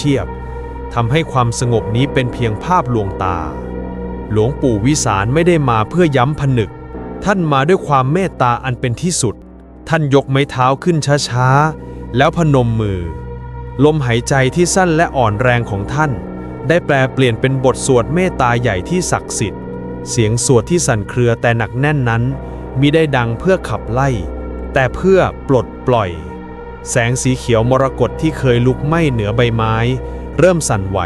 เชียบทำให้ความสงบนี้เป็นเพียงภาพลวงตา หลวงปู่วิสารไม่ได้มาเพื่อย้ำผนึก ท่านมาด้วยความเมตตาอันเป็นที่สุด ท่านยกไม้เท้าขึ้นช้าๆ แล้วพนมมือ ลมหายใจที่สั้นและอ่อนแรงของท่าน ได้แปลเปลี่ยนเป็นบทสวดเมตตาใหญ่ที่ศักดิ์สิทธิ์ เสียงสวดที่สั่นเครือแต่หนักแน่นนั้นมิได้ดังเพื่อขับไล่ แต่เพื่อปลดปล่อย แสงสีเขียวมรกตที่เคยลุกไหม้เหนือใบไม้ เริ่มสั่นไหว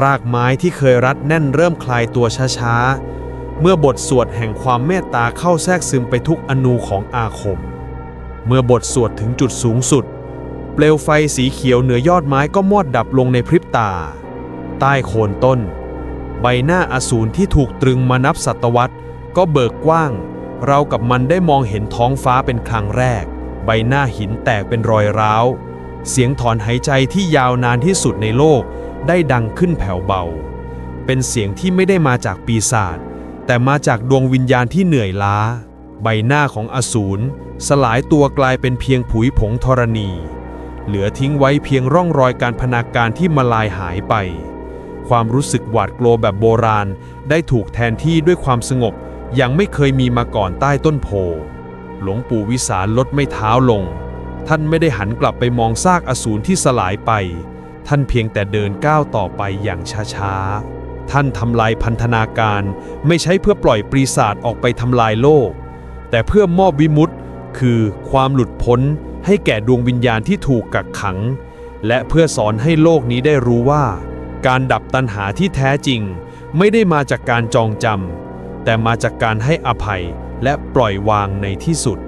รากไม้ที่เคยรัดแน่นเริ่มคลายตัวช้าๆ เมื่อบทสวดแห่งความเมตตาเข้าแทรกซึมไปทุกอนูของอาคม เมื่อบทสวดถึงจุดสูงสุด เปลวไฟสีเขียวเหนือยอดไม้ก็มอดดับลงในพริบตา ใต้โคนต้น ใบหน้าอสูรที่ถูกตรึงมานับศตวรรษ ก็เบิกกว้าง เรากับมันได้มองเห็นท้องฟ้าเป็นครั้งแรก ใบหน้าหินแตกเป็นรอยร้าว เสียงถอนหายใจที่ยาวนานที่สุดในโลกได้ดังขึ้นแผ่วเบา เป็นเสียงที่ไม่ได้มาจากปีศาจแต่มาจากดวงวิญญาณที่เหนื่อยล้า ใบหน้าของอสูรสลายตัวกลายเป็นเพียงผุยผงธรณี เหลือทิ้งไว้เพียงร่องรอยการพนาการที่มาลายหายไป ความรู้สึกหวาดกลัวแบบโบราณได้ถูกแทนที่ด้วยความสงบอย่างไม่เคยมีมาก่อนใต้ต้นโพ หลวงปู่วิสารลดไม่เท้าลง ท่านไม่ได้หันกลับไปมองซากอสูรที่สลายไป ท่านเพียงแต่เดินก้าวต่อไปอย่างช้าๆ ท่านทำลายพันธนาการไม่ใช่เพื่อปล่อยปรีศาจออกไปทำลายโลก แต่เพื่อมอบวิมุตติคือความหลุดพ้นให้แก่ดวงวิญญาณที่ถูกกักขัง และเพื่อสอนให้โลกนี้ได้รู้ว่า การดับตัณหาที่แท้จริง ไม่ได้มาจากการจองจำแต่มาจากการให้อภัย และปล่อยวางในที่สุด